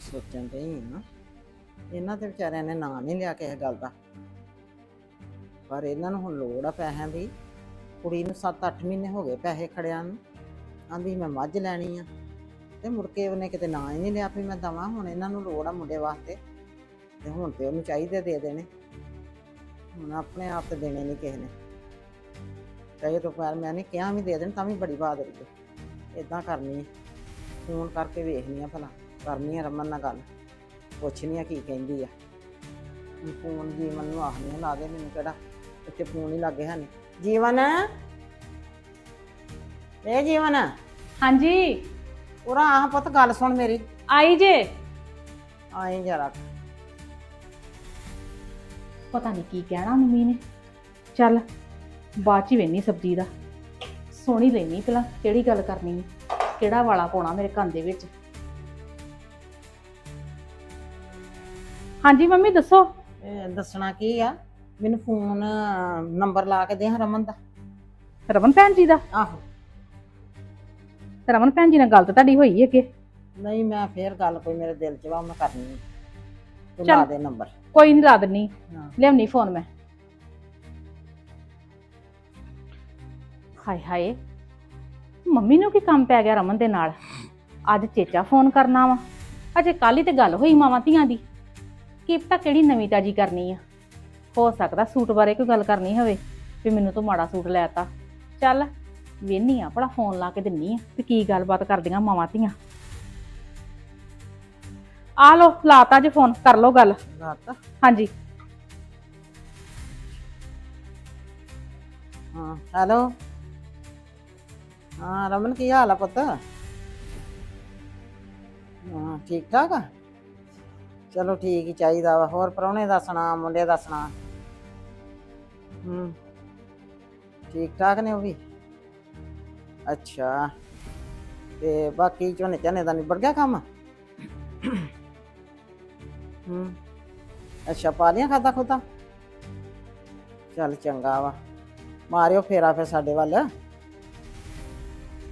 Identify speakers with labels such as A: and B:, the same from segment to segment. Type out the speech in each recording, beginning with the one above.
A: ਸੋਚਣ ਡਈ ਆ ਇਹਨਾਂ ਤੇ ਵਿਚਾਰਿਆਂ ਨੇ ਨਾਂ ਨਹੀਂ ਲਿਆ ਕਿਸੇ ਗੱਲ ਦਾ। ਪਰ ਇਹਨਾਂ ਨੂੰ ਹੁਣ ਲੋੜ ਆ ਪੈਸਿਆਂ ਦੀ। ਕੁੜੀ ਨੂੰ 7-8 ਮਹੀਨੇ ਹੋ ਗਏ ਪੈਸੇ ਖੜਿਆਂ ਨੂੰ। ਆਂਦੀ ਮੈਂ ਮੱਝ ਲੈਣੀ ਆ। ਤੇ ਮੁੜ ਕੇ ਉਹਨੇ ਕਿਤੇ ਨਾਂ ਹੀ ਨਹੀਂ ਲਿਆ ਵੀ ਮੈਂ ਦਵਾਂ। ਹੁਣ ਇਹਨਾਂ ਨੂੰ ਲੋੜ ਆ ਮੁੰਡੇ ਵਾਸਤੇ। ਤੇ ਹੁਣ ਤੇ ਉਹਨੂੰ ਚਾਹੀਦੇ ਦੇ ਦੇਣੇ। ਹੁਣ ਆਪਣੇ ਆਪ ਤੇ ਦੇਣੇ ਨਹੀਂ ਕਿਸੇ ਨੇ। ਕਹੇ ਤੋਂ ਪਰ ਮੈਂ ਨਹੀਂ ਕਿਹਾ ਵੀ ਦੇ ਦੇਣ, ਤਾਂ ਵੀ ਬੜੀ ਬਹਾਦਰੀ ਹੈ ਇਦਾਂ ਕਰਨੀ ਹੈ ਫੋਨ ਕਰਕੇ ਵੇਖਨੀ ਆ ਭਲਾ। ਕਰਨੀ ਆ ਰਮਨ ਨਾਲ ਗੱਲ। ਪੁੱਛਣੀ ਆ ਕੀ ਕਹਿੰਦੀ ਆ। ਹੁਣ ਫੋਨ ਜੀਵਨ ਨੂੰ ਆਖਣੀ ਆ ਲਾ ਦੇ ਮੈਨੂੰ ਕਿਹੜਾ ਇੱਥੇ ਫੋਨ ਹੀ ਲੱਗੇ ਹਨ ਜੀਵਨ? ਇਹ ਜੀਵਨ?
B: ਹਾਂਜੀ।
A: ਉਰਾ ਆਹ ਪੁੱਤ ਗੱਲ ਸੁਣ ਮੇਰੀ।
B: ਆਈ ਜੇ।
A: ਆਏ ਜਰਾ
B: ਪਤਾ ਨਹੀਂ ਕੀ ਕਹਿਣਾ ਮੰਮੀ ਨੇ। ਚੱਲ ਬਾਅਦ ਚ ਵੇਨੀ ਸਬਜ਼ੀ ਦਾ। ਸੋਹਣੀ ਲੈਣੀ ਪਹਿਲਾਂ ਕਿਹੜੀ ਗੱਲ ਕਰਨੀ ਕਿਹੜਾ ਵਾਲਾ ਪਾਉਣਾ ਮੇਰੇ ਕੰਨ ਦੇ ਵਿੱਚ। ਹਾਂਜੀ ਮੰਮੀ ਦੱਸੋ।
A: ਇਹ ਦੱਸਣਾ ਕੀ ਆ? ਮੈਨੂੰ ਫੋਨ ਨੰਬਰ ਲਾ ਕੇ ਦੇ ਹਾਂ ਰਮਨ ਦਾ।
B: ਰਮਨ ਭੈਣ ਜੀ ਦਾ?
A: ਆਹੋ।
B: ਰਮਨ ਭੈਣ ਜੀ ਨਾਲ ਗੱਲ ਤਾਂ ਤੁਹਾਡੀ ਹੋਈ ਹੈ ਕਿ?
A: ਨਹੀਂ ਮੈਂ ਫੇਰ ਗੱਲ ਕੋਈ ਮੇਰੇ ਦਿਲ 'ਚ ਵਾ ਮੈਂ ਕਰਨੀ ਆ। ਤੂੰ
B: ਚੱਲ।
A: ਲਾ ਦੇ ਨੰਬਰ।
B: ਕੋਈ ਨਹੀਂ ਲਾ ਦਿੰਨੀ।
A: ਹਾਂ।
B: ਲਿਆਉਣੀ ਫੋਨ ਮੈਂ। ਹਾਏ ਹਾਏ। ਮੰਮੀ ਨੂੰ ਕੀ ਕੰਮ ਪੈ ਗਿਆ ਰਮਨ ਦੇ ਨਾਲ? ਅੱਜ ਚੇਚਾ ਫੋਨ ਕਰਨਾ ਵਾ। ਅਜੇ ਕੱਲ ਹੀ ਤੇ ਗੱਲ ਹੋਈ ਮਾਵਾਂ ਧੀਆਂ ਦੀ। ਕੀ ਪਤਾ ਕਿਹੜੀ ਨਵੀਂ ਤਾਜੀ ਕਰਨੀ ਆ? ਹੋ ਸਕਦਾ ਸੂਟ ਬਾਰੇ ਕੋਈ ਗੱਲ ਕਰਨੀ ਹੋਵੇ ਵੀ ਮੈਨੂੰ ਤੂੰ ਮਾੜਾ ਸੂਟ ਲੈਤਾ ਚੱਲ ਵੇਹਨੀ ਆ ਭਲਾ ਫੋਨ ਲਾ ਕੇ ਦਿੰਨੀ ਆ ਵੀ ਕੀ ਗੱਲਬਾਤ ਕਰਦੀਆਂ ਮਾਵਾਂ ਧੀਆਂ। ਆ ਲੋ ਲਾਤਾ ਜੇ ਫੋਨ ਕਰ ਲੋ ਗੱਲ।
A: ਲਾਤਾ?
B: ਹਾਂਜੀ।
A: ਹਾਂ ਹੈਲੋ? ਹਾਂ ਰਮਨ ਕੀ ਹਾਲ ਆ ਪੁੱਤ? ਹਾਂ ਠੀਕ ਠਾਕ ਆ? ਚਲੋ ਠੀਕ ਹੀ ਚਾਹੀਦਾ ਵਾ, ਹੋਰ ਪ੍ਰਾਹੁਣੇ ਦਾ ਸੁਣਾ, ਮੁੰਡੇ ਦਾ ਸੁਣਾ। ਹੂੰ। ਠੀਕ ਠਾਕ ਨੇ ਉਹ ਵੀ? ਅੱਛਾ। ਤੇ ਬਾਕੀ ਝੋਨੇ ਝਾਨੇ ਦਾ ਨਿਬੜ ਗਿਆ ਕੰਮ? ਹੂੰ। ਅੱਛਾ, ਪਾ ਲਿਆ ਖਾਦਾ ਖੁਦਾ? ਚੱਲ ਚੰਗਾ ਵਾ। ਮਾਰਿਓ ਫੇਰਾ ਫਿਰ ਸਾਡੇ ਵੱਲ।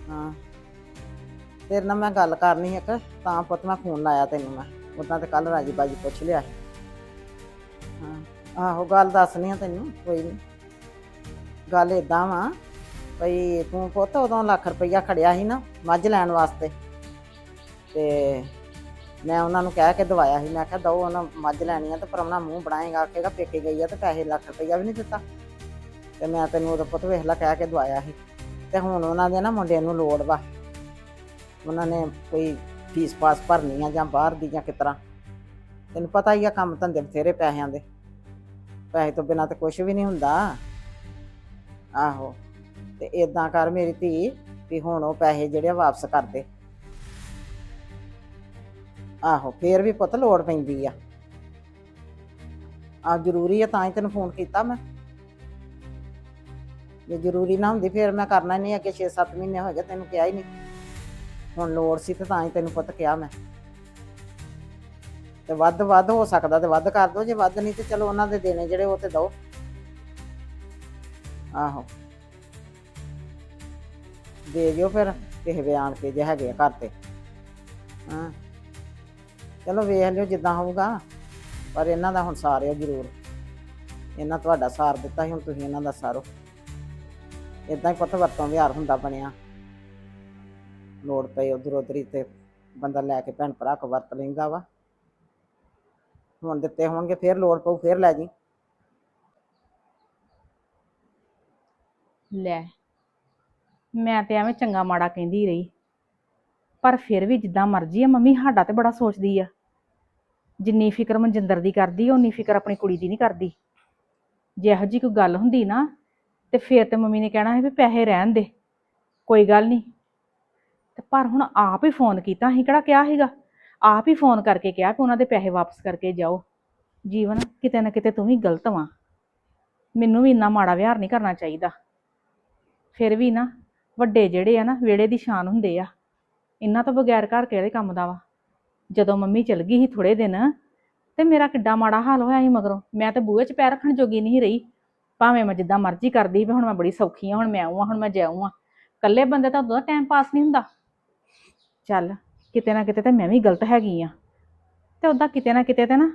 A: ਹਾਂ। ਤੇਰੇ ਨਾਲ ਮੈਂ ਗੱਲ ਕਰਨੀ ਇੱਕ, ਤਾਂ ਪੁੱਤ ਮੈਂ ਫੋਨ ਲਾਇਆ ਤੈਨੂੰ ਮੈਂ। ਉਦਾਂ ਤੇ ਕੱਲ ਰਾਜੀ ਬਾਜੀ ਪੁੱਛ ਲਿਆ ਸੀ। ਹਾਂ, ਆਹੋ ਗੱਲ ਦੱਸਣੀ ਆ ਤੈਨੂੰ, ਕੋਈ ਨਹੀਂ ਗੱਲ ਇਦਾਂ ਵਾ ਭਈ ਤੂੰ ਪੁੱਤ ਉਦੋਂ ਲੱਖ ਰੁਪਈਆ ਖੜਿਆ ਸੀ ਨਾ ਮੱਝ ਲੈਣ ਵਾਸਤੇ ਤੇ ਮੈਂ ਉਹਨਾਂ ਨੂੰ ਕਹਿ ਕੇ ਦਵਾਇਆ ਸੀ, ਮੈਂ ਕਿਹਾ ਦੋ ਉਹਨਾਂ ਮੱਝ ਲੈਣੀ ਆ ਤੇ ਪਰਮਣਾ ਮੂੰਹ ਬਣਾਏਗਾ ਆਖੇਗਾ ਪੇਕੇ ਗਈ ਆ ਤੇ ਪੈਸੇ ਲੱਖ ਰੁਪਈਆ ਵੀ ਨਹੀਂ ਦਿੱਤਾ। ਤੇ ਮੈਂ ਤੈਨੂੰ ਉਦੋਂ ਪੁੱਤ ਵੇਖ ਲਾ ਕਹਿ ਕੇ ਦਵਾਇਆ ਸੀ। ਤੇ ਹੁਣ ਉਹਨਾਂ ਦੇ ਨਾ ਮੁੰਡੇ ਨੂੰ ਲੋੜ ਵਾ। ਉਹਨਾਂ ਨੇ ਕੋਈ ਫੀਸ ਪਾਸ ਭਰਨੀ ਆ ਜਾਂ ਬਾਹਰ ਦੀ ਜਾਂ ਕਿਤਰਾ। ਤੈਨੂੰ ਪਤਾ ਹੀ ਆ ਕੰਮ ਧੰਦੇ ਬਥੇਰੇ ਪੈਸਿਆਂ ਦੇ। ਪੈਸੇ ਤੋਂ ਬਿਨਾਂ ਤੇ ਕੁਝ ਵੀ ਨਹੀਂ ਹੁੰਦਾ। ਆਹੋ, ਤੇ ਇਦਾਂ ਕਰ ਮੇਰੀ ਧੀ ਵੀ ਹੁਣ ਉਹ ਪੈਸੇ ਜਿਹੜੇ ਆ ਵਾਪਸ ਕਰ ਦੇ। ਆਹੋ, ਫੇਰ ਵੀ ਪੁੱਤ ਲੋੜ ਪੈਂਦੀ ਆ। ਆ ਜ਼ਰੂਰੀ ਆ, ਤਾਂ ਹੀ ਤੈਨੂੰ ਫੋਨ ਕੀਤਾ ਮੈਂ। ਜੇ ਜ਼ਰੂਰੀ ਨਾ ਹੁੰਦੀ, ਫਿਰ ਮੈਂ ਕਰਨਾ ਹੀ ਨਹੀਂ, ਅੱਗੇ 6-7 ਮਹੀਨੇ ਹੋ ਗਏ ਤੈਨੂੰ ਕਿਹਾ ਹੀ ਨਹੀਂ। ਹੁਣ ਲੋੜ ਸੀ ਤੇ ਤਾਂ ਹੀ ਤੈਨੂੰ ਪੁੱਤ ਕਿਹਾ ਮੈਂ। ਤੇ ਵੱਧ ਵੱਧ ਹੋ ਸਕਦਾ ਤੇ ਵੱਧ ਕਰ ਦੋ, ਜੇ ਵੱਧ ਨਹੀਂ ਤੇ ਚਲੋ ਉਹਨਾਂ ਦੇ ਦੇਣੇ ਜਿਹੜੇ ਉਹ ਤੇ ਦੋ ਆਹੋ। ਦੇ ਦਿਓ ਫਿਰ, ਕਿਸੇ ਬਿਆਨ ਕੇ ਜੇ ਹੈਗੇ ਆ ਘਰ ਤੇ। ਹਾਂ। ਚਲੋ ਵੇਖ ਲਿਓ ਜਿੱਦਾਂ ਹੋਊਗਾ, ਪਰ ਇਹਨਾਂ ਦਾ ਹੁਣ ਸਾਰਿਓ ਜ਼ਰੂਰ। ਇਹਨਾਂ ਤੁਹਾਡਾ ਸਾਰ ਦਿੱਤਾ ਸੀ, ਹੁਣ ਤੁਸੀਂ ਇਹਨਾਂ ਦਾ ਸਾਰੋ। ਇਦਾਂ ਹੀ ਪੁੱਤ ਵਰਤੋਂ ਵਿਹਾਰ ਹੁੰਦਾ ਬਣਿਆ। ਲੋੜ ਪਈ ਉਧਰ ਉਧਰ ਤੇ ਬੰਦਾ ਲੈ ਕੇ ਭੈਣ ਭਰਾ ਕੋ ਵਰਤ ਲੈਂਦਾ ਵਾ। ਹੁਣ ਦਿੱਤੇ ਹੋਣਗੇ, ਫੇਰ ਲੋੜ ਪਊ, ਫੇਰ ਲੈ ਜੀ।
B: ਲੈ, ਮੈਂ ਤੇ ਐਵੇਂ ਚੰਗਾ ਮਾੜਾ ਕਹਿੰਦੀ ਰਹੀ, ਪਰ ਫਿਰ ਵੀ ਜਿੱਦਾਂ ਮਰਜ਼ੀ ਆ, ਮੰਮੀ ਸਾਡਾ ਤੇ ਬੜਾ ਸੋਚਦੀ ਆ। ਜਿੰਨੀ ਫਿਕਰ ਮਨਜਿੰਦਰ ਦੀ ਕਰਦੀ ਓਨੀ ਫਿਕਰ ਆਪਣੀ ਕੁੜੀ ਦੀ ਨਹੀਂ ਕਰਦੀ। ਜੇ ਇਹੋ ਜਿਹੀ ਕੋਈ ਗੱਲ ਹੁੰਦੀ ਨਾ, ਤੇ ਫਿਰ ਤੇ ਮੰਮੀ ਨੇ ਕਹਿਣਾ ਸੀ ਵੀ ਪੈਸੇ ਰਹਿਣ ਦੇ, ਕੋਈ ਗੱਲ ਨਹੀਂ। ਤੇ ਪਰ ਹੁਣ ਆਪ ਹੀ ਫੋਨ ਕੀਤਾ, ਅਸੀਂ ਕਿਹੜਾ ਕਿਹਾ ਸੀਗਾ? ਆਪ ਹੀ ਫੋਨ ਕਰਕੇ ਕਿਹਾ ਕਿ ਉਹਨਾਂ ਦੇ ਪੈਸੇ ਵਾਪਸ ਕਰਕੇ ਜਾਓ। ਜੀਵਨ, ਕਿਤੇ ਨਾ ਕਿਤੇ ਤੂੰ ਵੀ ਗਲਤ ਵਾਂ। ਮੈਨੂੰ ਵੀ ਇੰਨਾ ਮਾੜਾ ਵਿਹਾਰ ਨਹੀਂ ਕਰਨਾ ਚਾਹੀਦਾ। ਫਿਰ ਵੀ ਨਾ, ਵੱਡੇ ਜਿਹੜੇ ਆ ਨਾ, ਵਿਹੜੇ ਦੀ ਸ਼ਾਨ ਹੁੰਦੇ ਆ। ਇਹਨਾਂ ਤੋਂ ਬਗੈਰ ਘਰ ਕਿਹੜੇ ਕੰਮ ਦਾ ਵਾ। ਜਦੋਂ ਮੰਮੀ ਚਲ ਗਈ ਸੀ ਥੋੜੇ ਦਿਨ, ਤੇ ਮੇਰਾ ਕਿੱਡਾ ਮਾੜਾ ਹਾਲ ਹੋਇਆ ਸੀ ਮਗਰੋਂ। ਮੈਂ ਤਾਂ ਬੂਹੇ 'ਚ ਪੈਰ ਰੱਖਣ ਜੋਗੀ ਨਹੀਂ ਰਹੀ। ਭਾਵੇਂ ਮੈਂ ਜਿੱਦਾਂ ਮਰਜ਼ੀ ਕਰਦੀ ਵੀ ਹੁਣ ਮੈਂ ਬੜੀ ਸੌਖੀ ਆ, ਹੁਣ ਮੈਂ ਆਉਂ ਆ, ਹੁਣ ਮੈਂ ਜਾਉਂ ਆ। ਇਕੱਲੇ ਬੰਦੇ ਤਾਂ ਉਦੋਂ ਟਾਈਮ ਪਾਸ ਨਹੀਂ ਹੁੰਦਾ। ਚੱਲ, ਕਿਤੇ ਨਾ ਕਿਤੇ ਤਾਂ ਮੈਂ ਵੀ ਗਲਤ ਹੈਗੀ ਆ। ਤੇ ਉਹਦਾ ਕਿਤੇ ਨਾ ਕਿਤੇ ਤਾਂ ਨਾ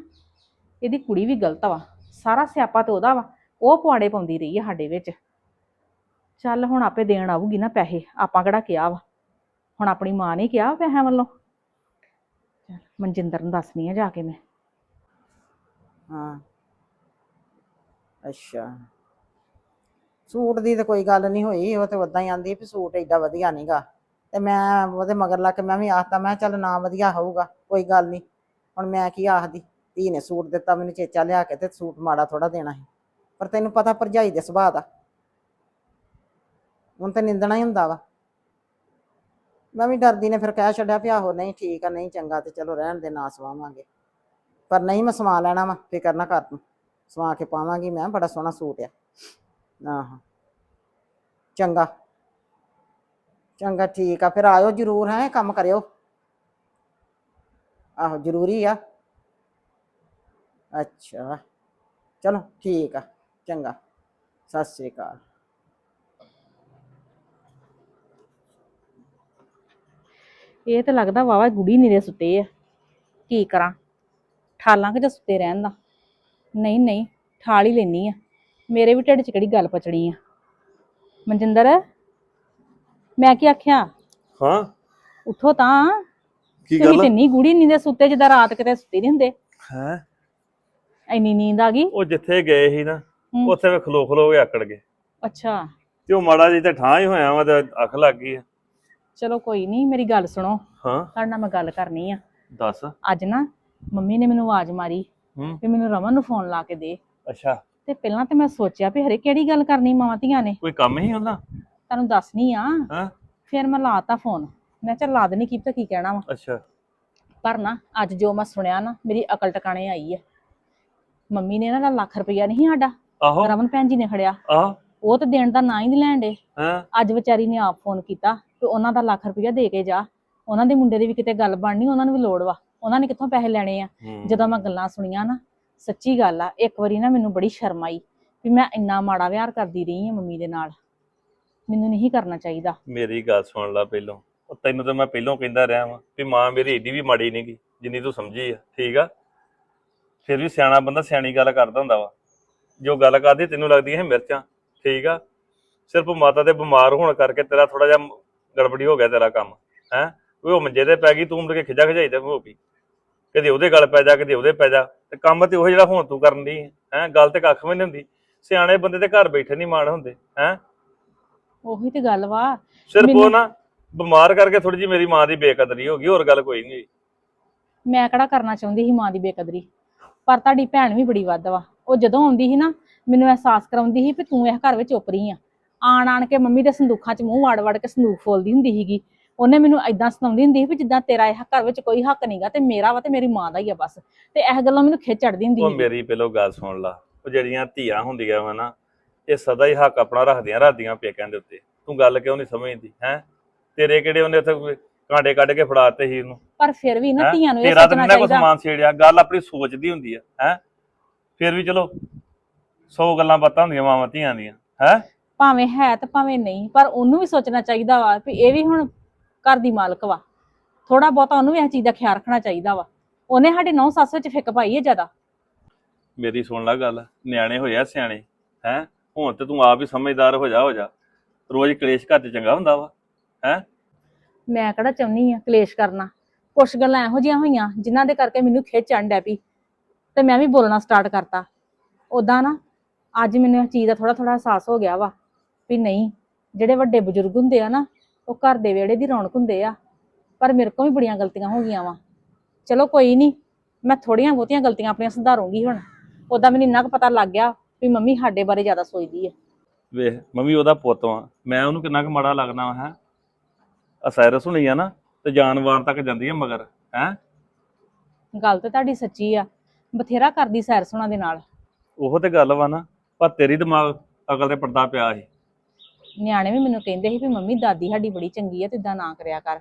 B: ਇਹਦੀ ਕੁੜੀ ਵੀ ਗਲਤ ਵਾ, ਸਾਰਾ ਸਿਆਪਾ ਤੇ ਉਹਦਾ ਵਾ, ਉਹ ਪੁਆੜੇ ਪਾਉਂਦੀ ਰਹੀ ਆ ਸਾਡੇ ਵਿੱਚ। ਚੱਲ ਹੁਣ ਆਪੇ ਦੇਣ ਆਊਗੀ ਨਾ ਪੈਸੇ, ਆਪਾਂ ਕਿਹੜਾ ਕਿਹਾ ਵਾ? ਹੁਣ ਆਪਣੀ ਮਾਂ ਨੇ ਕਿਹਾ ਪੈਸਿਆਂ ਵੱਲੋਂ। ਚੱਲ, ਮਨਜਿੰਦਰ ਨੂੰ ਦੱਸਣੀ ਆ ਜਾ ਕੇ ਮੈਂ।
A: ਹਾਂ। ਅੱਛਾ। ਸੂਟ ਦੀ ਤਾਂ ਕੋਈ ਗੱਲ ਨਹੀਂ ਹੋਈ, ਉਹ ਤੇ ਉਦਾਂ ਹੀ ਆਂਦੀ ਵੀ ਸੂਟ ਏਡਾ ਵਧੀਆ ਨਹੀਂਗਾ ਤੇ ਮੈਂ ਉਹਦੇ ਮਗਰ ਲਾ ਕੇ ਮੈਂ ਵੀ ਆਖਤਾ, ਮੈਂ ਕਿਹਾ ਚੱਲ ਨਾ ਵਧੀਆ ਹੋਊਗਾ, ਕੋਈ ਗੱਲ ਨਹੀਂ ਹੁਣ ਮੈਂ ਕੀ ਆਖਦੀ, ਧੀ ਨੇ ਸੂਟ ਦਿੱਤਾ, ਮੈਨੂੰ ਚੇਚਾ ਲਿਆ ਕੇ ਤੇ ਸੂਟ ਮਾੜਾ ਥੋੜਾ ਦੇਣਾ ਸੀ। ਪਰ ਤੈਨੂੰ ਪਤਾ ਭਰਜਾਈ ਦੇ ਸੁਭਾਅ ਦਾ। ਹੁਣ ਤੇ ਨਿੰਦਣਾ ਹੀ ਹੁੰਦਾ ਵਾ। ਮੈਂ ਵੀ ਡਰਦੀ ਨੇ ਫਿਰ ਕਹਿ ਛੱਡਿਆ ਵੀ ਆਹੋ, ਨਹੀਂ ਠੀਕ ਆ, ਨਹੀਂ ਚੰਗਾ ਤੇ ਚਲੋ ਰਹਿਣ ਦੇ, ਨਾ ਸਵਾਵਾਂਗੇ। ਪਰ ਨਹੀਂ ਮੈਂ ਸਵਾ ਲੈਣਾ ਵਾ, ਫਿਕਰ ਨਾ ਕਰ ਤੂੰ। ਸਵਾ ਕੇ ਪਾਵਾਂਗੀ, ਮੈਂ ਬੜਾ ਸੋਹਣਾ ਸੂਟ ਆ। ਆਹੋ। ਚੰਗਾ। ਚੰਗਾ ਠੀਕ ਆ, ਫਿਰ ਆਇਓ ਜਰੂਰ ਹੈ, ਕੰਮ ਕਰਿਓ। ਆਹੋ, ਜ਼ਰੂਰੀ ਆ। ਅੱਛਾ, ਚਲੋ ਠੀਕ ਆ, ਚੰਗਾ, ਸਤਿ ਸ੍ਰੀ ਅਕਾਲ।
B: ਇਹ ਤਾਂ ਲੱਗਦਾ ਵਾਵਾ ਗੁੜੀ ਨੀਰੇ ਸੁੱਤੇ ਆ। ਕੀ ਕਰਾਂ? ਠਾਲਾਂ ਕਿ ਜਾਂ ਸੁੱਤੇ ਰਹਿਣ ਦਾ? ਨਹੀਂ ਨਹੀਂ, ਠਾਲ ਹੀ ਲੈਣੀ ਆ। ਮੇਰੇ ਵੀ ਢਿੱਡ 'ਚ ਕਿਹੜੀ ਗੱਲ ਪਚਣੀ ਆ? ਮਨਜਿੰਦਰ? ਮੈਂ ਕੀ ਆਖਿਆ?
C: ਹਾਂ।
B: ਉਠੋ ਤਾਂ।
C: ਕੀ ਗੱਲ
B: ਤੇ ਨਹੀਂ ਗੁੜੀ ਨੀਂਦੇ ਸੁੱਤੇ ਜਿੱਦਾਂ ਰਾਤ ਕਿਤੇ ਸੁੱਤੇ ਨਹੀਂ ਹੁੰਦੇ।
C: ਹੈ?
B: ਇੰਨੀ ਨੀਂਦ ਆ ਗਈ।
C: ਉਹ ਜਿੱਥੇ ਗਏ ਸੀ ਨਾ। ਉੱਥੇ ਵੇ ਖਲੋ ਖਲੋ ਕੇ ਆਕੜ ਗਏ।
B: ਅੱਛਾ।
C: ਤੇ ਉਹ ਮਾੜਾ ਜੀ ਤੇ ਠਾਂ ਹੀ ਹੋਇਆ ਵਾ ਤੇ ਅੱਖ ਲੱਗ ਗਈ ਆ।
B: ਚਲੋ ਕੋਈ ਨਹੀਂ ਮੇਰੀ ਗੱਲ ਸੁਣੋ।
C: ਹਾਂ।
B: ਤੁਹਾਡੇ ਨਾਲ ਮੈਂ ਗੱਲ ਕਰਨੀ ਆ।
C: ਦੱਸ।
B: ਅੱਜ ਨਾ ਮੰਮੀ ਨੇ ਮੈਨੂੰ ਆਵਾਜ਼ ਮਾਰੀ
C: ਹੂੰ।
B: ਵੀ ਮੈਨੂੰ ਰਮਨ ਨੂੰ ਫੋਨ ਲਾ ਕੇ ਦੇ।
C: ਅੱਛਾ।
B: ਤੇ ਪਹਿਲਾਂ ਤੇ ਮੈਂ ਸੋਚਿਆ ਵੀ ਹਰੇ ਕਿਹੜੀ ਗੱਲ ਕਰਨੀ ਮਾਵਾਂ ਧੀਆਂ ਨੇ।
C: ਕੋਈ ਕੰਮ ਹੀ ਹੁੰਦਾ?
B: ਤੁਹਾਨੂੰ ਦੱਸਣੀ ਆ।
C: ਹਾਂ?
B: ਫਿਰ ਮੈਂ ਲਾਤਾ ਫੋਨ ਮੈਂ ਚੱਲ ਲਾ ਦੇਣੀ ਕੀ ਪਤਾ ਕੀ ਕਹਿਣਾ ਵਾ।
C: ਅੱਛਾ।
B: ਪਰ ਨਾ ਅੱਜ ਜੋ ਮੈਂ ਸੁਣਿਆ ਨਾ ਮੇਰੀ ਅਕਲ ਟਿਕਾਣੇ ਆਈ ਹੈ ਮੰਮੀ ਨੇ ਨਾ ਲੱਖ ਰੁਪਈਆ ਨਹੀਂ ਸਾਡਾ।
C: ਆਹੋ।
B: ਰਮਨ ਭੈਣ ਜੀ ਨੇ ਖੜਿਆ।
C: ਆਹ।
B: ਉਹ ਤਾਂ ਦੇਣ ਦਾ ਨਾਂ ਹੀ ਨਹੀਂ ਲੈਣ ਡੇ
C: ਹਾਂ?
B: ਅੱਜ ਵਿਚਾਰੀ ਨੇ ਆਪ ਫੋਨ ਕੀਤਾ ਕਿ ਉਹਨਾਂ ਦਾ ਲੱਖ ਰੁਪਈਆ ਦੇ ਕੇ ਜਾ। ਉਹਨਾਂ ਦੇ ਮੁੰਡੇ ਦੀ ਵੀ ਕਿਤੇ ਗੱਲ ਬਣਨੀ ਉਹਨਾਂ ਨੂੰ ਵੀ ਲੋੜ ਵਾ। ਉਹਨਾਂ ਨੇ ਕਿੱਥੋਂ ਪੈਸੇ ਲੈਣੇ ਆ। ਜਦੋਂ ਮੈਂ ਗੱਲਾਂ ਸੁਣੀਆਂ ਨਾ ਸੱਚੀ ਗੱਲ ਆ ਇੱਕ ਵਾਰੀ ਨਾ ਮੈਨੂੰ ਬੜੀ ਸ਼ਰਮ ਆਈ ਵੀ ਮੈਂ ਇੰਨਾ ਮਾੜਾ ਵਿਹਾਰ ਕਰਦੀ ਰਹੀ ਹਾਂ ਮੰਮੀ ਦੇ ਨਾਲ। ਮੈਨੂੰ ਨਹੀਂ ਕਰਨਾ ਚਾਹੀਦਾ।
C: ਮੇਰੀ ਗੱਲ ਸੁਣ ਲੈ ਪਹਿਲੋਂ। ਉਹ ਤੈਨੂੰ ਤਾਂ ਮੈਂ ਪਹਿਲੋਂ ਕਹਿੰਦਾ ਰਿਹਾ ਵਾਂ ਵੀ ਮਾਂ ਮੇਰੀ ਏਡੀ ਵੀ ਮਾੜੀ ਨਹੀਂਗੀ ਜਿੰਨੀ ਤੂੰ ਸਮਝੀ ਆ, ਠੀਕ ਆ? ਫਿਰ ਵੀ ਸਿਆਣਾ ਬੰਦਾ ਸਿਆਣੀ ਗੱਲ ਕਰਦਾ ਹੁੰਦਾ ਵਾ। ਜੋ ਗੱਲ ਕਰਦੀ, ਤੈਨੂੰ ਲੱਗਦੀ ਹੈ ਮਿਰਚਾਂ, ਠੀਕ ਆ? ਸਿਰਫ ਮਾਤਾ ਦੇ ਬਿਮਾਰ ਹੋਣ ਕਰਕੇ ਤੇਰਾ ਥੋੜਾ ਜਿਹਾ ਗੜਬੜੀ ਹੋ ਗਿਆ ਤੇਰਾ ਕੰਮ, ਹੈ? ਉਹ ਮੰਜੇ ਤੇ ਪੈ ਗਈ, ਤੂੰ ਮੁੜ ਕੇ ਖਿਜਾ ਖਿਜਾਈ ਤੇ ਹੋ ਗਈ ਕਦੇ ਉਹਦੇ ਗੱਲ ਪੈ ਜਾ, ਕਦੇ ਉਹਦੇ ਪੈ ਜਾ। ਤੇ ਕੰਮ ਤੇ ਉਹ ਜਿਹੜਾ ਹੁਣ ਤੂੰ ਕਰਨ ਦੀ ਹੈ? ਗੱਲ ਤੇ ਕੱਖ ਵੀ ਨਹੀਂ ਹੁੰਦੀ। ਸਿਆਣੇ ਬੰਦੇ ਤੇ ਘਰ ਬੈਠੇ ਨਹੀਂ ਮਾਣ ਹੁੰਦੇ, ਹੈ?
B: ਉਹੀ ਤੇ ਗੱਲ ਵਾ।
C: ਸਿਰਫ ਉਹ
B: ਮੈਨੂੰ-
C: ਨਾ ਬਿਮਾਰ ਕਰਕੇ ਥੋੜੀ ਜੀ ਮੇਰੀ ਮਾਂ ਦੀ ਬੇਕਦਰੀ ਹੋ ਗਈ ਹੋਰ ਗੱਲ ਕੋਈ ਨਹੀਂ।
B: ਮੈਂ ਕਿਹੜਾ ਕਰਨਾ ਚਾਹੁੰਦੀ ਸੀ ਮਾਂ ਦੀ ਬੇਕਦਰੀ? ਪਰ ਤੁਹਾਡੀ ਭੈਣ ਵੀ ਬੜੀ ਵੱਧ ਵਾ। ਉਹ ਜਦੋਂ ਆਉਂਦੀ ਸੀ ਨਾ ਮੈਨੂੰ ਅਹਿਸਾਸ ਕਰਾਉਂਦੀ ਸੀ ਵੀ ਤੂੰ ਇਸ ਘਰ ਵਿੱਚ ਉਪਰੀ ਆ। ਆਣ ਆਣ ਕੇ ਮੰਮੀ ਦੇ ਸੰਦੂਖਾਂ 'ਚ ਮੂੰਹ ਵੜ ਵੜ ਕੇ ਸੰਦੂਖ ਫੋਲਦੀ ਹੁੰਦੀ ਸੀਗੀ। ਉਹਨੇ ਮੈਨੂੰ ਐਦਾਂ ਸੁਣਾਉਂਦੀ ਹੁੰਦੀ ਸੀ ਵੀ ਜਿੱਦਾਂ ਤੇਰਾ ਇਹ ਘਰ ਵਿੱਚ ਕੋਈ ਹੱਕ ਨਹੀਂਗਾ ਤੇ ਮੇਰਾ ਵਾ ਤੇ ਮੇਰੀ ਮਾਂ ਦਾ ਹੀ ਆ ਬਸ। ਤੇ ਇਹ ਗੱਲਾਂ ਮੈਨੂੰ ਖਿੱਚ ਚੜਦੀ ਹੁੰਦੀ
C: ਉਹ
B: ਸੀ
C: ਮੇਰੀ ਪਹਿਲੋਂ ਗੱਲ ਸੁਣ ਲਾ। ਉਹ ਜਿਹੜੀਆਂ ਧੀਆਂ ਹੁੰਦੀਆਂ ਵਾ ਨਾ ਇਹ ਸਦਾ ਹੀ ਹੱਕ ਆਪਣਾ ਰੱਖਦੀਆਂ ਰੱਖਦੀਆਂ ਪੇਕਿਆਂ ਦੇ ਉੱਤੇ। ਤੂੰ ਗੱਲ ਕਿਉਂ ਨਹੀਂ ਸਮਝਦੀ ਹੈ? ਤੇਰੇ ਕਿਹੜੇ ਉਹਨੇ ਕੋਈ ਕਾਂਡੇ ਕੱਢ ਕੇ ਫੜਾਤੇ ਸੀ ਉਹਨੂੰ?
B: ਪਰ ਫਿਰ ਵੀ ਨਾ
C: ਹੈਂ?
B: ਧੀਆਂ ਨੂੰ ਇਹ
C: ਤੇਰਾ ਤਾਂ
B: ਸੋਚਣਾ
C: ਕੋਈ
B: ਚਾਹੀਦਾ।
C: ਸਮਾਨ ਛੇੜਿਆ ਗੱਲ ਆਪਣੀ ਸੋਚ ਦੀ ਹੁੰਦੀ ਆ ਹੈ? ਫਿਰ ਵੀ ਚਲੋ 100 ਗੱਲਾਂ ਬਾਤਾਂ ਹੁੰਦੀਆਂ ਮਾਵਾਂ ਧੀਆਂ ਦੀਆਂ ਹੈ?
B: ਭਾਵੇਂ ਹੈ ਤੇ ਭਾਵੇਂ ਨਹੀਂ ਪਰ ਉਹਨੂੰ ਵੀ ਸੋਚਣਾ ਚਾਹੀਦਾ ਵਾ ਵੀ ਇਹ ਵੀ ਹੁਣ ਘਰ ਦੀ ਮਾਲਕ ਵਾ। ਥੋੜਾ ਬਹੁਤਾ ਉਹਨੂੰ ਵੀ ਇਸ ਚੀਜ਼ ਦਾ ਖਿਆਲ ਰੱਖਣਾ ਚਾਹੀਦਾ ਵਾ। ਉਹਨੇ ਸਾਡੇ ਨੌ ਸੱਸ ਵਿੱਚ ਫਿੱਕ ਪਾਈ ਹੈ ਜ਼ਿਆਦਾ।
C: ਮੇਰੀ ਸੁਣ ਲੈ ਗੱਲ ਨਿਆਣੇ ਹੋਇਆ ਸਿਆਣੇ ਹੈ? ਹੁਣ ਤੇ ਤੂੰ ਆਪ ਹੀ ਸਮਝਦਾਰ ਹੋ ਜਾ ਹੋ ਜਾ। ਰੋਜ਼ ਕਲੇਸ਼ ਘਰ 'ਚ ਚੰਗਾ ਹੁੰਦਾ ਵਾ, ਹੈ?
B: ਮੈਂ ਕਿਹੜਾ ਚਾਹੁੰਨੀ ਆ ਕਲੇਸ਼ ਕਰਨਾ? ਕੁਛ ਗੱਲਾਂ ਇਹੋ ਜਿਹੀਆਂ ਹੋਈਆਂ ਜਿਨ੍ਹਾਂ ਦੇ ਕਰਕੇ ਮੈਨੂੰ ਖਿੱਚ ਚੜ੍ਹਨ ਡੈ ਪਈ ਤੇ ਮੈਂ ਵੀ ਬੋਲਣਾ ਸਟਾਰਟ ਕਰਤਾ। ਉਦਾਂ ਨਾ, ਅੱਜ ਮੈਨੂੰ ਇਸ ਚੀਜ਼ ਦਾ ਥੋੜਾ ਥੋੜਾ ਅਹਿਸਾਸ ਹੋ ਗਿਆ ਵਾ ਵੀ ਨਹੀਂ, ਜਿਹੜੇ ਵੱਡੇ ਬਜ਼ੁਰਗ ਹੁੰਦੇ ਆ ਨਾ, ਉਹ ਘਰ ਦੇ ਵਿਹੜੇ ਦੀ ਰੌਣਕ ਹੁੰਦੇ ਆ, ਪਰ ਮੇਰੇ ਕੋਲ ਵੀ ਬੜੀਆਂ ਗਲਤੀਆਂ ਹੋ ਗਈਆਂ ਵਾ। ਚਲੋ ਕੋਈ ਨਹੀਂ, ਮੈਂ ਥੋੜੀਆਂ ਬਹੁਤੀਆਂ ਗਲਤੀਆਂ ਆਪਣੀਆਂ ਸੁਧਾਰੂੰਗੀ ਹੁਣ। ਉਦਾਂ ਮੈਨੂੰ ਇੰਨਾ ਕੁ ਪਤਾ ਲੱਗ ਗਿਆ ਵੀ ਮੰਮੀ ਸਾਡੇ ਬਾਰੇ ਜ਼ਿਆਦਾ ਸੋਚਦੀ ਹੈ
C: ਵੇਖ ਮੰਮੀ ਉਹਦਾ ਪੁੱਤ ਵਾਂ। ਮੈਂ ਉਹਨੂੰ ਕਿੰਨਾ ਕੁ ਮਾੜਾ ਲੱਗਦਾ ਵਾ ਹੈ। ਅਸਾਇਰਸ ਹੁਣੀ ਆ ਨਾ ਤੇ ਜਾਨਵਾਰ ਤੱਕ ਜਾਂਦੀ ਹੈ ਮਗਰ ਹੈ।
B: ਗੱਲ ਤੇ ਤੁਹਾਡੀ ਸੱਚੀ ਆ ਬਥੇਰਾ ਕਰਦੀ ਸੈਰ ਸੁਣਾ ਦੇ ਨਾਲ।
C: ਉਹ ਤੇ ਗੱਲ ਵਾ ਨਾ ਪਰ ਤੇਰੀ ਦਿਮਾਗ ਅਕਲ ਤੇ ਪਰਦਾ ਪਿਆ ਸੀ।
B: ਨਿਆਣੇ ਵੀ ਮੈਨੂੰ ਕਹਿੰਦੇ ਸੀ ਵੀ ਮੰਮੀ ਦਾਦੀ ਸਾਡੀ ਬੜੀ ਚੰਗੀ ਆ ਤੇ ਇਦਾਂ ਨਾ ਕਰਿਆ ਕਰ।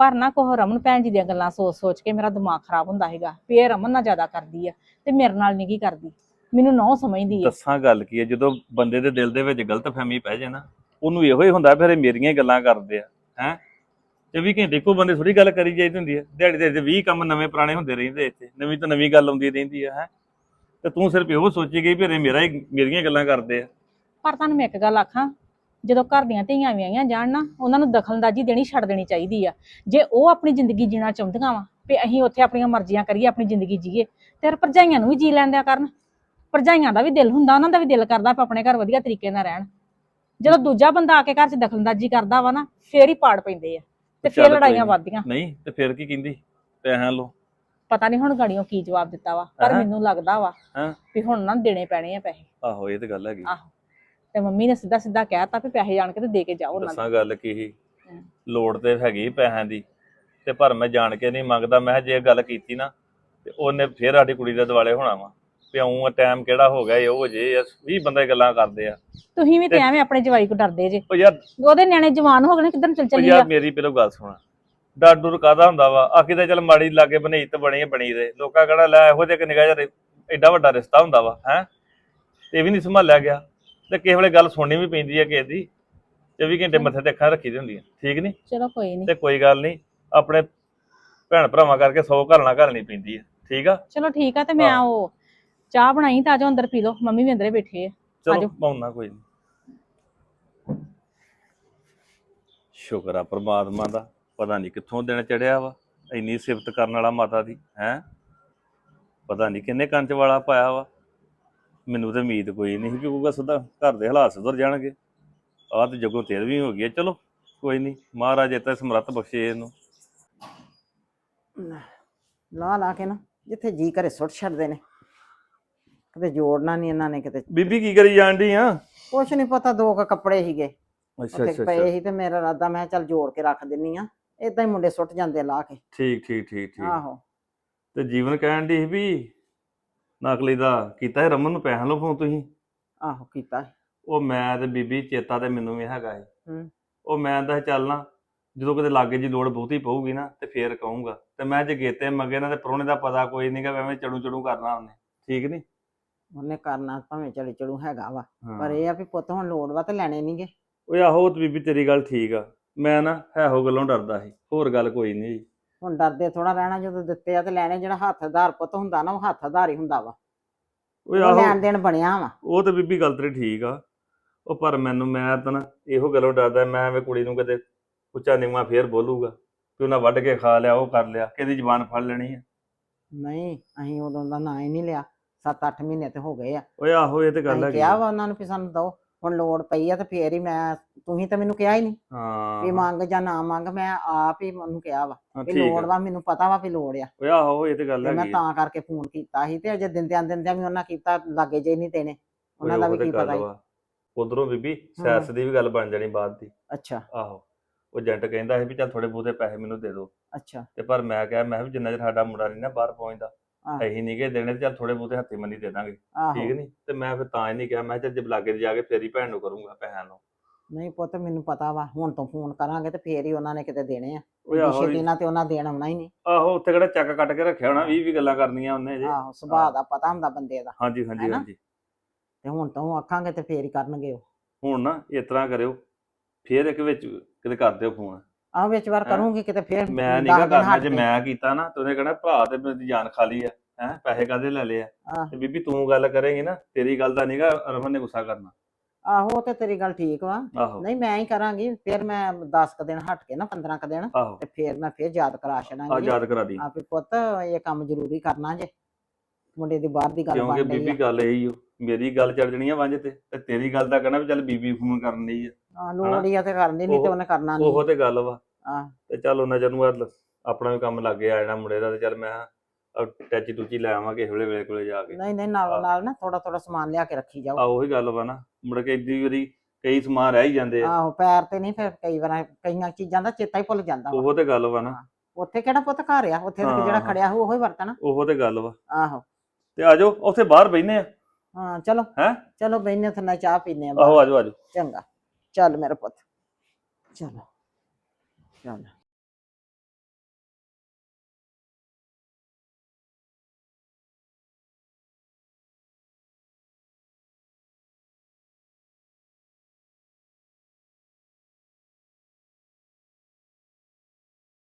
B: ਪਰ ਨਾ ਕੋਹ ਰਮਨ ਭੈਣ ਜੀ ਦੀਆਂ ਗੱਲਾਂ ਸੋਚ-ਸੋਚ ਕੇ ਮੇਰਾ ਦਿਮਾਗ ਖਰਾਬ ਹੁੰਦਾ ਹੈਗਾ ਵੀ ਇਹ ਰਮਨ ਨਾਲ ਜ਼ਿਆਦਾ ਕਰਦੀ ਆ ਤੇ ਮੇਰੇ ਨਾਲ ਨਹੀਂ ਕੀ ਕਰਦੀ। ਮੈਨੂੰ ਨੌ ਸਮਝਦੀ ਆ
C: ਦੱਸਾਂ ਗੱਲ ਕੀ ਹੈ ਜਦੋਂ ਬੰਦੇ ਦੇ ਦਿਲ ਦੇ ਵਿੱਚ ਗਲਤ ਫਹਿਮੀ ਪੈ ਜੇ ਨਾ ਉਹਨੂੰ ਇਹੋ ਹੀ ਹੁੰਦਾ ਫਿਰ ਇਹ ਮੇਰੀਆਂ ਹੀ ਗੱਲਾਂ ਕਰਦੇ ਆ ਹੈ? 24 ਘੰਟੇ ਇੱਕੋ ਬੰਦੇ ਥੋੜੀ ਗੱਲ ਕਰੀ ਜਾਈਦੀ ਹੁੰਦੀ ਹੈ ਦਿਹਾੜੀ ਦੇ 20 ਕੰਮ ਨਵੇਂ ਪੁਰਾਣੇ ਹੁੰਦੇ ਰਹਿੰਦੇ ਇੱਥੇ ਨਵੀਂ ਤੋਂ ਨਵੀਂ ਗੱਲ ਆਉਂਦੀ ਰਹਿੰਦੀ ਹੈ ਹੈ? ਤੇ ਤੂੰ ਸਿਰਫ ਇਹੋ ਸੋਚੀ ਗਈ ਵੀ ਇਹ ਮੇਰਾ ਹੀ ਮੇਰੀਆਂ ਗੱਲਾਂ ਕਰਦੇ ਆ।
B: ਪਰ ਤੁਹਾਨੂੰ ਮੈਂ ਇੱਕ ਗੱਲ ਆਖਾਂ ਜਦੋਂ ਘਰ ਦੀਆਂ ਧੀਆਂ ਵਿਆਹੀਆਂ ਜਾਣ ਨਾ ਉਹਨਾਂ ਨੂੰ ਦਖਲਅੰਦਾਜ਼ੀ ਦੇਣੀ ਛੱਡ ਦੇਣੀ ਚਾਹੀਦੀ ਆ। ਜੇ ਉਹ ਆਪਣੀ ਜ਼ਿੰਦਗੀ ਜੀਣਾ ਚਾਹੁੰਦੀਆਂ ਵਾ ਵੀ ਅਸੀਂ ਉੱਥੇ ਆਪਣੀਆਂ ਮਰਜ਼ੀਆਂ ਕਰੀਏ ਆਪਣੀ ਜ਼ਿੰਦਗੀ ਜੀਏ ਤੇ ਭਰਜਾਈਆਂ ਨੂੰ ਵੀ ਜੀ ਲੈਂਦਿਆ ਕਰਨ। ਭਰਜਾਈਆਂ ਦਾ ਵੀ ਦਿਲ ਹੁੰਦਾ ਉਹਨਾਂ ਦਾ ਵੀ ਦਿਲ ਕਰਦਾ ਵੀ ਆਪਣੇ ਘਰ ਵਧੀਆ ਤਰੀਕੇ ਨਾਲ ਰਹਿਣ। ਜਦੋਂ ਦੂਜਾ ਬੰਦਾ ਆ ਕੇ ਘਰ 'ਚ ਦਖਲਅੰਦਾਜ਼ੀ ਕਰਦਾ ਵਾ ਨਾ ਫੇਰ ਹੀ ਪਾੜ ਪੈਂਦੇ ਆ ਤੇ ਫੇਰ ਲੜਾਈਆਂ। ਵੱਧਦੀਆਂ।
C: ਨਹੀਂ ਤੇ ਫਿਰ ਕੀ ਕਹਿੰਦੀ? ਪੈਸਿਆਂ ਲੋ
B: ਪਤਾ ਨਹੀਂ ਹੁਣ ਗਾੜੀਆਂ ਕੀ ਜਵਾਬ ਦਿੱਤਾ ਵਾ ਪਰ
C: ਹੈਂ?
B: ਮੈਨੂੰ ਲੱਗਦਾ ਵਾ
C: ਹਾਂ।
B: ਵੀ ਹੁਣ ਨਾ ਦੇਣੇ ਪੈਣੇ ਆ ਪੈਸੇ।
C: ਆਹੋ ਇਹ ਤੇ ਗੱਲ ਹੈਗੀ।
B: ਆਹੋ। ਤੇ ਮੰਮੀ ਨੇ ਸਿੱਧਾ ਸਿੱਧਾ ਕਹਿਤਾ ਵੀ ਪੈਸੇ ਜਾਣ ਕੇ ਤੇ ਦੇ ਕੇ ਜਾਓ ਉਹਨਾਂ ਨੂੰ।
C: ਦੱਸਾਂ ਗੱਲ ਕੀ ਸੀ?
B: ਹਮ।
C: ਲੋੜ ਤੇ ਹੈਗੀ ਪੈਸਿਆਂ ਦੀ ਤੇ ਪਰ ਮੈਂ ਜਾਣ ਕੇ ਨਹੀਂ ਮੰਗਦਾ। ਮੈਂ ਜੇ ਗੱਲ ਕੀਤੀ ਨਾ ਤੇ ਉਹਨੇ ਫੇਰ ਸਾਡੀ ਕੁੜੀ ਦੇ ਦਿਵਾਲੇ ਹੋਣਾ ਵਾ। ਪਿਆਉਂ ਟਾਈਮ ਕਿਹੜਾ ਹੋ ਗਿਆ ਇਹ ਉਹ ਜੇ 20 ਬੰਦੇ ਗੱਲਾਂ ਕਰਦੇ ਆ।
B: ਤੁਸੀਂ ਵੀ ਤੇ ਐਵੇਂ ਆਪਣੇ ਜਵਾਈ ਕੋ ਡਰਦੇ ਜੇ।
C: ਉਹ ਯਾਰ
B: ਉਹਦੇ ਨਿਆਣੇ ਜਵਾਨ ਹੋ ਗਏ ਨੇ ਕਿੱਧਰ ਨੂੰ ਚੱਲ
C: ਉਹ
B: ਚੱਲੀ
C: ਯਾਰ
B: ਆ
C: ਮੇਰੀ ਪਹਿਲਾਂ ਗੱਲ ਸੁਣ। ਡਰ ਡੁਰ ਕਾਦਾ ਹੁੰਦਾ ਵਾ? ਆਖੀ ਤਾਂ ਚੱਲ ਮਾੜੀ ਲਾਗੇ ਬਣੀ ਤੇ ਬਣੀ ਹੈ, ਬਣੀ ਦੇ ਲੋਕਾਂ ਕਹੜਾ ਲੈ ਇਹੋ ਜਿਹਾ ਕਿ ਨਿਗਾਹ ਯਾਰ ਐਡਾ ਵੱਡਾ ਰਿਸ਼ਤਾ ਹੁੰਦਾ ਵਾ ਹੈ? ਇਹ ਵੀ ਨਹੀਂ ਸੰਭਾਲਿਆ ਗਿਆ। ਤੇ ਕਿਸੇ ਵੇਲੇ ਗੱਲ ਸੁਣਨੀ ਵੀ ਪੈਂਦੀ ਹੈ ਕਿਸੇ ਦੀ। 24 ਘੰਟੇ ਮੱਥੇ ਤੇ ਅੱਖਾਂ ਰੱਖੀ ਦੀ ਹੁੰਦੀਆਂ। ਠੀਕ ਨਹੀਂ
B: ਚਲੋ ਕੋਈ ਨਹੀਂ
C: ਤੇ ਕੋਈ ਗੱਲ ਨਹੀਂ ਆਪਣੇ ਭੈਣ ਭਰਾਵਾਂ ਕਰਕੇ ਸੌ ਘਰਣਾ ਘਰਣੀ ਪੈਂਦੀ ਹੈ ਠੀਕ ਆ?
B: ਚਲੋ ਠੀਕ ਆ ਤੇ ਮੈਂ
C: ਹਾਂ।
B: ਉਹ ਚਾਹ ਬਣਾਈ ਤਾਂ ਆਜੋ ਅੰਦਰ ਪੀ ਲਓ ਮੰਮੀ ਵੀ ਅੰਦਰੇ ਬੈਠੇ ਆ।
C: ਚਲੋ
B: ਆਜੋ।
C: ਪਾਉਣਾ ਕੋਈ ਨਹੀਂ ਸ਼ੁਕਰ ਆ ਪ੍ਰਮਾਤਮਾ ਦਾ ਪਤਾ ਨਹੀਂ ਕਿੱਥੋਂ ਦਿਨ ਚੜਿਆ ਵਾ ਇੰਨੀ ਸਿਫਤ ਕਰਨ ਵਾਲਾ ਮਾਤਾ ਦੀ ਹੈ? ਪਤਾ ਨਹੀਂ ਕਿੰਨੇ ਕੰਚ ਵਾਲਾ ਪਾਇਆ ਵਾ। ਮੈਨੂੰ ਤੇ ਉਮੀਦ ਕੋਈ ਨਹੀਂ ਸੀ ਕਿ ਉਹਗਾ ਸਦਾ ਘਰ ਦੇ ਹਾਲਾਤ ਸੁਧਰ ਜਾਣਗੇ। ਆਹ ਤੇ ਜਗੋ ਤੇਰਵੀਂ ਹੋ ਗਈ ਹੈ ਚਲੋ ਕੋਈ ਨਹੀਂ ਮਹਾਰਾਜ ਇਤਾ ਸਮਰੱਥ ਬਖਸ਼ੇ ਇਹਨੂੰ।
A: ਲਾ ਲਾ ਕੇ ਨਾ ਜਿੱਥੇ ਜੀ ਕਰੇ ਸੁੱਟ ਛੱਡਦੇ ਨੇ। ਕਿਤੇ ਜੋੜਨਾ ਨਹੀਂ ਇਹਨਾਂ ਨੇ ਕਿਤੇ।
C: ਬੀਬੀ ਕੀ ਕਰੀ ਜਾਂਦੀ ਆ?
A: ਕੁਛ ਨਹੀਂ ਪਤਾ ਦੋ ਕੁ ਕੱਪੜੇ ਸੀਗੇ।
C: ਅੱਛਾ
A: ਉੱਥੇ
C: ਅੱਛਾ
A: ਪਏ ਸੀ ਤੇ ਮੇਰਾ ਇਰਾਦਾ ਮੈਂ ਕਿਹਾ ਚੱਲ ਜੋੜ ਕੇ ਰੱਖ ਦਿੰਨੀ ਆ। ਇਦਾਂ ਹੀ ਮੁੰਡੇ ਸੁੱਟ ਜਾਂਦੇ ਆ ਲਾ ਕੇ।
C: ਠੀਕ ਠੀਕ ਠੀਕ ਠੀਕ।
A: ਆਹੋ।
C: ਤੇ ਜੀਵਨ ਕਹਿਣ ਦੀ ਸੀ ਵੀ ਨਕਲੀ ਦਾ ਕੀਤਾ ਹੈ ਰਮਨ ਨੂੰ ਪੈਸਿਆਂ ਲੋ ਫੋਨ ਤੁਸੀਂ?
A: ਆਹੋ ਕੀਤਾ ਸੀ।
C: ਉਹ ਮੈਂ ਤੇ ਬੀਬੀ ਚੇਤਾ ਤੇ ਮੈਨੂੰ ਵੀ ਹੈਗਾ ਹੈ
A: ਹੂੰ।
C: ਉਹ ਮੈਂ ਤਾਂ ਚੱਲਣਾ ਜਦੋਂ ਕਿਤੇ ਲਾਗੇ ਜੀ ਲੋੜ ਬਹੁਤੀ ਪਊਗੀ ਨਾ ਤੇ ਫੇਰ ਕਹੂੰਗਾ। ਤੇ ਮੈਂ ਜੇ ਗੇਤੇ ਮੰਗੇ ਨਾ ਤੇ ਪਰੋਣੇ ਦਾ ਪਤਾ ਕੋਈ ਨਹੀਂਗਾ ਐਵੇਂ ਚੜੂ ਚੜੂ ਕਰਨਾ ਉਹਨੇ। ਠੀਕ ਨਹੀਂ
A: ਉਹਨੇ ਕਰਨਾ ਭਾਵੇਂ ਚਲੇ ਚੜੂ ਹੈਗਾ ਵਾ। ਪਰ ਇਹ ਆ ਵੀ ਪੁੱਤ ਹੁਣ ਲੋੜ ਵਾ ਤੇ ਲੈਣੇ ਨਹੀਂਗੇ
C: ਓਏ ਆਹੋ ਉਹ ਤੇ ਬੀਬੀ ਤੇਰੀ ਗੱਲ ਠੀਕ ਆ। ਮੈਂ ਨਾ ਇਹੋ ਗੱਲੋਂ ਡਰਦਾ ਸੀ। ਹੋਰ ਗੱਲ ਕੋਈ ਨਹੀਂ
A: ਹੁਣ ਡਰਦੇ ਥੋੜਾ ਰਹਿਣਾ ਜਦੋਂ ਦਿੱਤੇ ਆ ਤੇ ਲੈਣੇ ਜਿਹੜਾ ਹੱਥ ਆਧਾਰ ਪੁੱਤ ਹੁੰਦਾ ਨਾ ਉਹ ਹੱਥ ਆਧਾਰ ਹੀ ਹੁੰਦਾ ਵਾ।
C: ਓਏ
A: ਉਹ
C: ਆਹੋ।
A: ਲੈਣ ਦੇਣ ਬਣਿਆ ਵਾ।
C: ਉਹ ਤੇ ਬੀਬੀ ਗੱਲ ਤੇਰੀ ਠੀਕ ਆ। ਉਹ ਪਰ ਮੈਨੂੰ ਮੈਂ ਤਾਂ ਨਾ ਇਹੋ ਗੱਲੋਂ ਡਰਦਾ ਮੈਂ ਐਵੇਂ ਕੁੜੀ ਨੂੰ ਕਦੇ ਉੱਚਾ ਨੀਵਾਂ ਫੇਰ ਬੋਲੂਗਾ ਕਿ ਉਹਨਾਂ ਵੱਢ ਕੇ ਖਾ ਲਿਆ ਉਹ ਕਰ ਲਿਆ ਕਿਹਦੀ ਜ਼ਬਾਨ ਫੜ ਲੈਣੀ ਆ।
A: ਨਹੀਂ ਅਸੀਂ ਉਦੋਂ ਦਾ ਨਾਂ ਹੀ ਨਹੀਂ ਲਿਆ। 7-8 ਮਹੀਨੇ ਤੇ ਹੋ ਗਏ ਆ।
C: ਓਏ ਆਹੋ ਇਹ ਤੇ ਗੱਲ ਹੈਗੀ
A: ਕਿਹਾ। ਵਾ ਉਹਨਾਂ ਨੂੰ ਵੀ ਸਾਨੂੰ ਦੋ ਹੁਣ ਲੋੜ ਪਈ ਆ ਤੇ ਫੇਰ ਹੀ ਮੈਂ ਤੁਸੀਂ ਤਾਂ ਮੈਨੂੰ ਕਿਹਾ ਹੀ ਨਹੀਂ ਵੀ
C: ਹਾਂ
A: ਮੰਗ ਜਾਂ ਨਾ ਮੰਗ ਮੈਂ ਆਪ ਹੀ ਉਹਨੂੰ ਕਿਹਾ ਵਾ
C: ਹਾਂ,
A: ਵੀ ਲੋੜ। ਵਾ ਮੈਨੂੰ ਪਤਾ ਵਾ ਵੀ ਲੋੜ ਆ।
C: ਓਏ ਆਹੋ ਇਹ ਤੇ ਗੱਲ
A: ਤੇ ਮੈਂ। ਤਾਂ ਕਰਕੇ ਫੋਨ ਕੀਤਾ ਸੀ ਤੇ ਅਜੇ ਦਿੰਦਿਆਂ ਦਿੰਦਿਆਂ ਵੀ ਉਹਨਾਂ ਕੀਤਾ ਲਾਗੇ ਜੇ ਨਹੀਂ ਦੇਣੇ। ਉਹਨਾਂ ਦਾ ਵੀ ਕੀ ਪਤਾ
C: ਵਾ। ਉਧਰੋਂ ਬੀਬੀ ਸੈਸ ਦੀ ਵੀ ਗੱਲ ਬਣ ਜਾਣੀ ਬਾਅਦ ਦੀ।
A: ਅੱਛਾ।
C: ਆਹੋ। ਉਹ ਏਜੰਟ ਕਹਿੰਦਾ ਸੀ ਵੀ ਚੱਲ ਥੋੜੇ ਬਹੁਤੇ ਪੈਸੇ ਮੈਨੂੰ ਦੇ ਦਿਓ।
A: ਅੱਛਾ।
C: ਤੇ ਪਰ ਮੈਂ ਕਿਹਾ ਮੈਂ ਵੀ ਜਿੰਨਾ ਚਿਰ ਸਾਡਾ ਮੁੰਡਾ ਨਹੀਂ ਨਾ ਬਾਹਰ ਪਹੁੰਚਦਾ। ਅਸੀਂ ਨਹੀਂ ਕਿ ਦੇਣੇ ਤੇ ਚੱਲ ਥੋੜੇ ਬਹੁਤੇ ਹੱਥੀ ਮੰਨੀ ਦੇ ਦਾਂਗੇ ਠੀਕ ਨਹੀਂ ਤੇ ਮੈਂ ਫਿਰ ਤਾਂ ਹੀ ਨਹੀਂ ਕਿਹਾ ਮੈਂ ਚੱਲ ਜੇ ਲਾਗੇ ਜਾ ਕੇ ਫੇਰੀ ਭੈਣ ਨੂੰ ਕਰੂੰਗਾ ਪੈਸਿਆਂ ਨੂੰ।
A: ਨਹੀਂ ਪੁੱਤ ਮੈਨੂੰ ਪਤਾ ਵਾ ਹੁਣ ਤੋਂ ਫੋਨ ਕਰਾਂਗੇ ਤੇ ਫੇਰ ਹੀ ਉਹਨਾਂ ਨੇ ਕਿਤੇ ਦੇਣੇ ਆ।
C: ਓਏ
A: ਏਡੀ
C: ਆਹੋ
A: ਛੇਤੀ ਨਾਲ ਤੇ ਉਹਨਾਂ ਦੇਣ ਆਉਣਾ ਹੀ ਨਹੀਂ।
C: ਆਹੋ ਉੱਥੇ ਕਿਹੜਾ ਚੱਕ ਕੱਟ ਕੇ ਰੱਖਿਆ ਹੋਣਾ 20 20 ਗੱਲਾਂ ਕਰਨੀਆਂ ਉਹਨੇ ਜੇ।
A: ਆਹੋ ਸੁਭਾਅ ਦਾ ਪਤਾ ਹੁੰਦਾ ਬੰਦੇ ਦਾ
C: ਹਾਂਜੀ ਹਾਂਜੀ
A: ਹੈਨਾ?
C: ਹਾਂਜੀ।
A: ਤੇ ਹੁਣ ਤੋਂ ਆਖਾਂਗੇ ਤੇ ਫੇਰ ਹੀ ਕਰਨਗੇ ਉਹ।
C: ਹੁਣ ਨਾ ਇਸ ਤਰ੍ਹਾਂ ਕਰਿਓ ਫੇਰ ਇੱਕ ਵਿੱਚ ਕਿਤੇ ਕਰ ਦਿਓ ਫੋਨ।
A: ਆਹ ਵਿੱਚ ਵਾਰ? ਕਰੂੰਗੀ ਕਿਤੇ ਫੇਰ
C: ਮੈਂ
A: ਦਸ ਦਿਨ
C: ਕਰਨਾ
A: ਹਟ
C: ਜੇ
A: ਕੇ।
C: ਮੈਂ ਕੀਤਾ ਨਾ ਤੇ ਉਹਨੇ ਕਹਣਾ ਭਰਾ ਤੇ ਮੇਰੀ ਜਾਨ ਖਾਲੀ ਆ ਹੈ? ਪੈਸੇ ਕਾਦੇ ਲੈ ਲਏ ਆ?
A: ਆਹ।
C: ਤੇ ਬੀਬੀ ਤੂੰ ਗੱਲ ਕਰੇਂਗੀ ਨਾ ਤੇਰੀ ਗੱਲ ਦਾ ਨਹੀਂਗਾ ਰਮਨ ਨੇ ਗੁੱਸਾ ਕਰਨਾ।
A: ਆਹੋ ਉਹ ਤੇ ਤੇਰੀ ਗੱਲ ਠੀਕ ਵਾ।
C: ਆਹੋ।
A: ਨਹੀਂ ਮੈਂ ਹੀ ਕਰਾਂਗੀ ਫਿਰ ਮੈਂ 10 ਕ ਦਿਨ ਹਟ ਕੇ ਨਾ 15 ਕ ਦਿਨ
C: ਆਹੋ।
A: ਤੇ ਫਿਰ ਮੈਂ ਫਿਰ ਯਾਦ ਕਰਾ
C: ਆ ਯਾਦ ਕਰਾ ਦੀ।
A: ਆਪੇ ਪੁੱਤ ਇਹ ਕੰਮ ਜ਼ਰੂਰੀ ਕਰਨਾ ਜੇ। ਮੁੰਡੇ ਦੀ ਬਾਹਰ ਦੀ ਗੱਲ
C: ਕਿਉਂਕਿ
A: ਬਣ ਰਹੀ
C: ਬੀਬੀ ਗੱਲ ਇਹੀ ਓ ਮੇਰੀ ਗੱਲ ਚੜ ਜਣੀ ਆ ਵੰਜ ਤੇ ਤੇ ਤੇਰੀ ਗੱਲ ਦਾ ਕਹਿਣਾ ਵੀ ਚੱਲ ਬੀਬੀ ਫੋਨ ਕਰਨ ਦੀ ਆ।
A: ਆ ਲੋੜ ਹੀ ਆ ਤੇ ਕਰਨੀ ਨਹੀਂ ਤੇ
C: ਉਹ-
A: ਉਹਨੇ ਕਰਨਾ
C: ਉਹੋ
A: ਨਹੀਂ
C: ਤੇ ਗੱਲ ਵਾ। ਤੇ ਚੱਲ ਉਹਨਾਂ ਚਿਰ ਨੂੰ ਲ- ਆਪਣਾ ਵੀ ਕੰਮ ਲੱਗ ਗਿਆ ਜਾਣਾ ਮੁੰਡੇ ਦਾ ਤੇ ਚੱਲ ਮੈਂ ਟੈਚੀ ਟੂਚੀ ਲੈ ਆਵਾਂਗੇ ਕਿਸੇ ਵੇਲੇ ਵੇਲੇ ਕੋਲੇ ਜਾ ਕੇ।
A: ਨਹੀਂ ਨਹੀਂ ਨਾਲ। ਨਾਲ ਨਾ ਥੋੜਾ ਥੋੜਾ ਸਮਾਨ ਲਿਆ ਕੇ ਰੱਖੀ ਜਾਓ।
C: ਆ ਉਹੀ ਗੱਲ ਵਾ ਨਾ ਮੁੜ ਕੇ ਇੱਦੀ ਵਾਰੀ ਕਈ ਸਮਾਨ ਰਹਿ ਹੀ ਜਾਂਦੇ ਆ।
A: ਆਹੋ ਪੈਰ ਤੇ ਨਹੀਂ ਫਿਰ ਕਈ ਵਾਰ ਕਈਆਂ ਚੀਜ਼ਾਂ ਦਾ ਚੇਤਾ ਹੀ ਭੁੱਲ ਜਾਂਦਾ ਵਾ।
C: ਉਹੋ ਤੇ ਗੱਲ ਵਾ ਨਾ।
A: ਉੱਥੇ ਕਿਹੜਾ ਪੁੱਤ ਘਰ ਆ? ਉੱਥੇ ਤਾਂ ਜਿਹੜਾ
C: ਹਾਂ।
A: ਖੜਿਆ ਹੋ ਉਹੋ ਹੀ ਵਰਤਣਾ।
C: ਉਹੋ ਤੇ ਗੱਲ ਵਾ।
A: ਆਹੋ।
C: ਤੇ ਆਜੋ ਉੱਥੇ ਬਾਹਰ ਬੈਨੇ ਆ।
A: ਹਾਂ ਚਲੋ।
C: ਹੈਂ?
A: ਚਲੋ ਬੈਨੇ ਉੱਥੇ ਨਾ ਚਾਹ ਪੀਨੇ ਆ
C: ਆਹੋ ਆਜੋ ਆਜੋ
A: ਚੰਗਾ। ਚੱਲ ਮੇਰਾ ਪੁੱਤ। ਚਲੋ। ਚੱਲ